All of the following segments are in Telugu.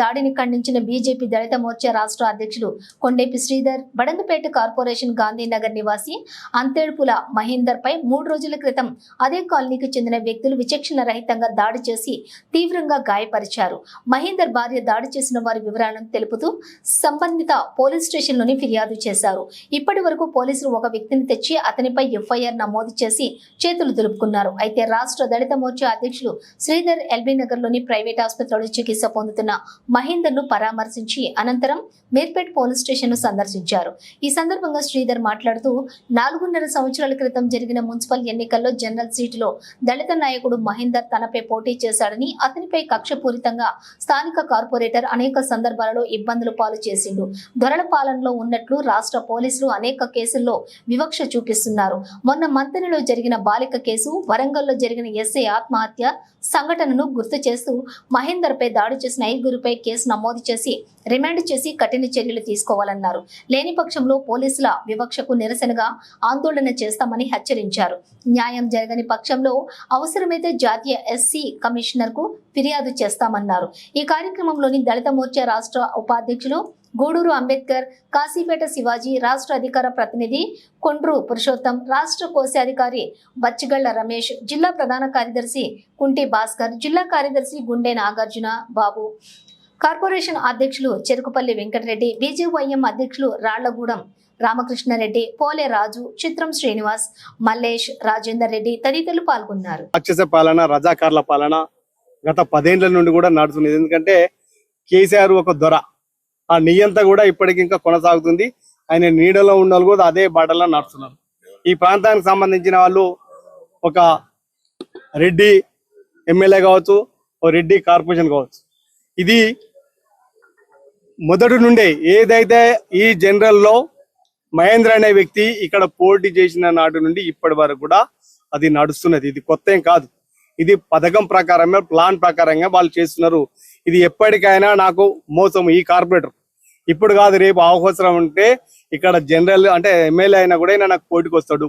దాడిని ఖండించిన బీజేపీ దళిత మోర్చా రాష్ట్ర అధ్యక్షులు కొండేపి శ్రీధర్ బడంగపేట కార్పొరేషన్ గాంధీనగర్ నివాసి అంతేడుపుల మహేందర్ పై మూడు రోజుల క్రితం అదే కాలనీకి చెందిన వ్యక్తులు విచక్షణ రహితంగా దాడి చేసి తీవ్రంగా గాయపరిచారు. మహేందర్ భార్య దాడి చేసిన వారి వివరాలను తెలుపుతూ సంబంధిత పోలీస్ స్టేషన్లోని ఫిర్యాదు చేశారు. ఇప్పటి వరకు పోలీసులు ఒక వ్యక్తిని తెచ్చి అతనిపై ఎఫ్ఐఆర్ నమోదు చేసి చేతులు దులుపుకున్నారు. అయితే రాష్ట్ర దళిత మోర్చా అధ్యక్షులు శ్రీధర్ ఎల్బీ నగర్లోని ప్రైవేట్ ఆసుపత్రిలో చికిత్స పొందుతున్న మహేందర్ను పరామర్శించి అనంతరం మీర్పేట్ పోలీస్ స్టేషన్ను సందర్శించారు. ఈ సందర్భంగా శ్రీధర్ మాట్లాడుతూ నాలుగున్నర సంవత్సరాల క్రితం జరిగిన మున్సిపల్ ఎన్నికల్లో జనరల్ సీటులో దళిత నాయకుడు మహేందర్ తనపై పోటీ చేశాడని అతనిపై కక్షపూరితంగా స్థానిక కార్పొరేటర్ అనేక సందర్భాలలో ఇబ్బందులు పాలు చేసిండు. దొరల పాలనలో ఉన్నట్లు రాష్ట్ర పోలీసులు అనేక కేసుల్లో వివక్ష చూపిస్తున్నారు. మొన్న మంతనిలో జరిగిన బాలిక కేసు వరంగల్లో జరిగిన ఎస్ఐ ఆత్మహత్య సంఘటనను గుర్తు చేస్తూ మహేందర్ పై దాడి చేసిన ఐదుగురిపై కేసు నమోదు చేసి రిమాండ్ చేసి కఠిన చర్యలు తీసుకోవాలన్నారు. లేని పక్షంలో పోలీసుల వివక్షకు నిరసనగా ఆందోళన చేస్తామని హెచ్చరించారు. న్యాయం జరగని పక్షంలో అవసరమైతే జాతీయ ఎస్సీ కమిషనర్కు ఫిర్యాదు చేస్తామన్నారు. ఈ కార్యక్రమంలోని దళిత మోర్చా రాష్ట్ర ఉపాధ్యక్షులు గూడూరు అంబేద్కర్ కాశీపేట శివాజీ రాష్ట్ర అధికార ప్రతినిధి కొండ్రు పురుషోత్తం రాష్ట్ర కోశాధికారి బచ్చిగళ్ళ రమేష్ జిల్లా ప్రధాన కార్యదర్శి కుంటి భాస్కర్ జిల్లా కార్యదర్శి గుండె నాగార్జున బాబు కార్పొరేషన్ అధ్యక్షులు చెరుకుపల్లి వెంకటరెడ్డి బీజేవైఎం అధ్యక్షులు రాళ్ళగూడెం రామకృష్ణారెడ్డి పోలే రాజు చిత్రం శ్రీనివాస్ మల్లేష్ రాజేందర్ రెడ్డి తదితరులు పాల్గొన్నారు. రాక్షస పాలన రజాకార్ల పాలన గత పదేండ్ల నుండి కూడా నడుస్తుంది ఎందుకంటే కేసీఆర్ ఒక దొర. ఆ నియంత కూడా ఇప్పటికి ఇంకా కొనసాగుతుంది. ఆయన నీడలో ఉన్న కూడా అదే బాటలో నడుస్తున్నారు. ఈ ప్రాంతానికి సంబంధించిన వాళ్ళు ఒక రెడ్డి ఎమ్మెల్యే కావచ్చు ఓ రెడ్డి కార్పొరేషన్ కావచ్చు. ఇది మొదటి నుండే ఏదైతే ఈ జనరల్లో మహేంద్ర అనే వ్యక్తి ఇక్కడ పోటీ చేసిన నాటి నుండి ఇప్పటి వరకు కూడా అది నడుస్తున్నది. ఇది కొత్త ఏం కాదు. ఇది పథకం ప్రకారమే ప్లాన్ ప్రకారంగా వాళ్ళు చేస్తున్నారు. ఇది ఎప్పటికైనా నాకు మోసం ఈ కార్పొరేటర్. ఇప్పుడు కాదు రేపు అవసరం ఉంటే ఇక్కడ జనరల్ అంటే ఎమ్మెల్యే అయినా కూడా నాకు పోటీకి వస్తాడు.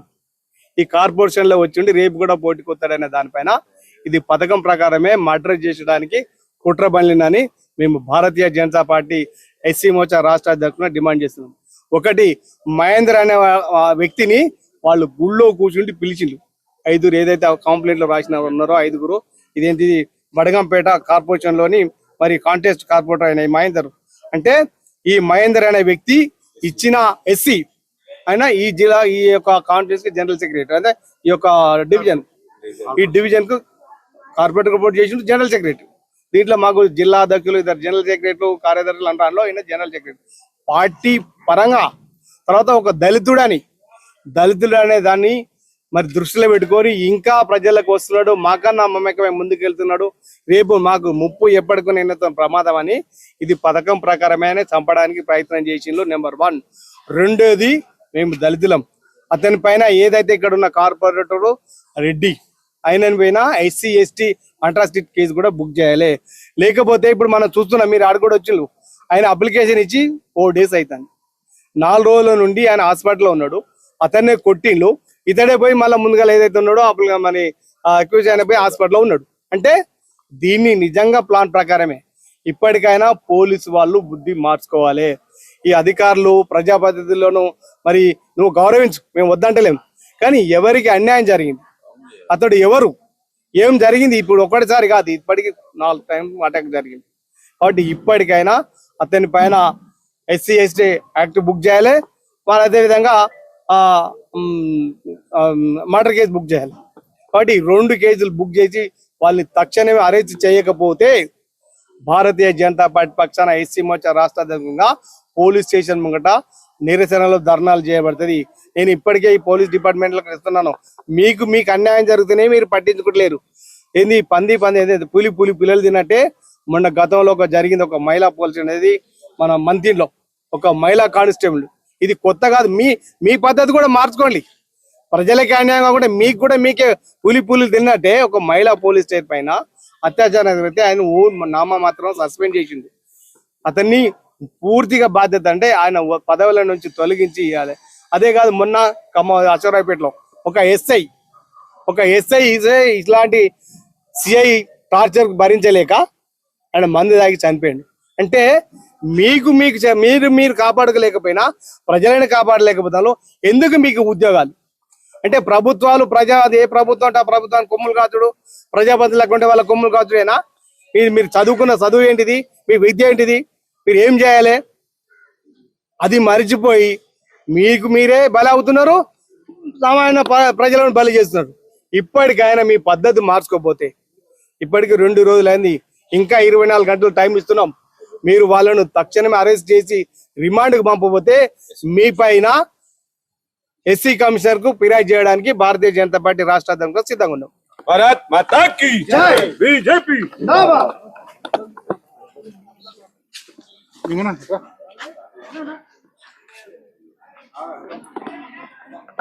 ఈ కార్పొరేషన్లో వచ్చిండి రేపు కూడా పోటీకి వస్తాడనే దానిపైన ఇది పథకం ప్రకారమే మర్డర్ చేసడానికి కుట్ర బండినని మేము భారతీయ జనతా పార్టీ ఎస్సీ మోర్చా రాష్ట్ర అధ్యక్షున డిమాండ్ చేస్తున్నాం. ఒకటి మహేందర్ అనే వ్యక్తిని వాళ్ళు గుళ్ళో కూర్చుండి పిలిచిండు ఐదుగురు ఏదైతే కంప్లైంట్లో రాసిన ఉన్నారో ఐదుగురు ఇదేంటి బడగంపేట కార్పొరేషన్లోని మరి కాంటెస్ట్ కార్పొరేటర్ అయిన మహేందర్. అంటే ఈ మహేందర్ అనే వ్యక్తి ఇచ్చిన ఎస్సీ ఆయన ఈ జిల్లా ఈ యొక్క కాంటెస్ట్కి జనరల్ సెక్రటరీ అంటే ఈ యొక్క డివిజన్ ఈ డివిజన్కు కార్పొరేటర్ రిపోర్ట్ చేసిండు జనరల్ సెక్రటరీ దీంట్లో మాకు జిల్లా అధ్యక్షులు ఇద్దరు జనరల్ సెక్రటరీలు కార్యదర్శులు అంటారు ఈయన జనరల్ సెక్రటరీ. పార్టీ పరంగా తర్వాత ఒక దళితుడని దళితుడు అనే దాన్ని మరి దృష్టిలో పెట్టుకొని ఇంకా ప్రజలకు వస్తున్నాడు మాకన్నా మమ్మకమే ముందుకు వెళ్తున్నాడు రేపు మాకు ముప్పు ఎప్పటికీ నిన్నతో ప్రమాదం అని ఇది పథకం ప్రకారమే చంపడానికి ప్రయత్నం చేసిండ్రు నెంబర్ వన్. రెండోది మేము దళితులం. అతని పైన ఏదైతే ఇక్కడ ఉన్న కార్పొరేటరు రెడ్డి ఆయన పోయినా ఎస్సీ ఎస్టీ అంట్రాసిటీ కేసు కూడా బుక్ చేయాలి. లేకపోతే ఇప్పుడు మనం చూస్తున్నాం మీరు ఆడ కూడా వచ్చిండ్రు ఆయన అప్లికేషన్ ఇచ్చి ఫోర్ డేస్ అవుతుంది నాలుగు రోజుల నుండి ఆయన హాస్పిటల్లో ఉన్నాడు. అతన్నే కొట్టిండు. ఇతడే పోయి మళ్ళీ ముందుగా ఏదైతే ఉన్నాడో అప్పుడు మరి అక్యూజ్ అయిన పోయి హాస్పిటల్లో ఉన్నాడు. అంటే దీన్ని నిజంగా ప్లాన్ ప్రకారమే. ఇప్పటికైనా పోలీసు వాళ్ళు బుద్ధి మార్చుకోవాలి. ఈ అధికారులు ప్రజాప్రతినిధులను మరి నువ్వు గౌరవించు మేము వద్దంటలేము. కానీ ఎవరికి అన్యాయం జరిగింది? అతడు ఎవరు? ఏం జరిగింది? ఇప్పుడు ఒకటిసారి కాదు ఇప్పటికి నాలుగు టైం అటాక్ జరిగింది. కాబట్టి ఇప్పటికైనా అతని పైన ఎస్సీ ఎస్టీ యాక్ట్ బుక్ చేయాలి. మరి అదేవిధంగా మర్డర్ కేసు బుక్ చేయాలి. కాబట్టి రెండు కేసులు బుక్ చేసి వాళ్ళని తక్షణమే అరెస్ట్ చేయకపోతే భారతీయ జనతా పార్టీ పక్షాన ఎస్సీ మోర్చా రాష్ట్ర అధ్యక్షంగా పోలీస్ స్టేషన్ ముంగట నిరసనలు ధర్నాలు చేయబడుతుంది. నేను ఇప్పటికే ఈ పోలీస్ డిపార్ట్మెంట్లకు ఇస్తున్నాను మీకు మీకు అన్యాయం జరుగుతూనే మీరు పట్టించుకోవట్లేరు ఏంది పంది పంది ఏంది పులి పులి పిల్లలు తిన్నట్టే మొన్న గతంలో ఒక జరిగింది. ఒక మహిళా పోలీస్ అనేది మన మంత్రిలో. ఒక మహిళా కానిస్టేబుల్. ఇది కొత్త కాదు. మీ మీ పద్ధతి కూడా మార్చుకోండి. ప్రజలకి అన్యాయం కాకుండా మీకు కూడా మీకే పులి పులి తిన్నట్టే ఒక మహిళా పోలీస్ స్టేట్ పైన అత్యాచారం జరిగితే ఆయన ఊ నామ మాత్రం సస్పెండ్ చేసిండు. అతన్ని పూర్తిగా బాధ్యత అంటే ఆయన పదవుల నుంచి తొలగించి ఇవ్వాలి. అదే కాదు మొన్న ఖమ్మం అశ్వరాయపేటలో ఒక ఎస్ఐ ఒక ఎస్ఐ ఇట్లాంటి సిఐ టార్చర్ భరించలేక ఆయన మందు తాగి చనిపోయాడు. అంటే మీకు మీకు మీరు మీరు కాపాడుకోలేకపోయినా ప్రజలను కాపాడలేకపోతాను ఎందుకు మీకు ఉద్యోగాలు? అంటే ప్రభుత్వాలు ప్రజా అది ఏ ప్రభుత్వం అంటే ఆ ప్రభుత్వానికి కొమ్ములు కాచుడు ప్రజాపతి లేకుంటే వాళ్ళ కొమ్ములు కాచుడేనా మీరు మీరు చదువుకున్న చదువు ఏంటిది? మీ విద్య ఏంటిది? మీరు ఏం చేయాలి? అది మరిచిపోయి మీకు మీరే బలి అవుతున్నారు సామాన్య ప్రజలను బలి చేస్తున్నారు. ఇప్పటికైనా మీ పద్ధతి మార్చుకోపోతే ఇప్పటికి రెండు రోజులైంది ఇంకా ఇరవై నాలుగు గంటలు టైం ఇస్తున్నాం. మీరు వాళ్ళను తక్షణమే అరెస్ట్ చేసి రిమాండ్కు పంపబోతే మీ పైన ఎస్సీ కమిషనర్కు ఫిర్యాదు చేయడానికి భారతీయ జనతా పార్టీ రాష్ట్ర అధ్యక్షులు సిద్ధంగా ఉన్నాం ninguna.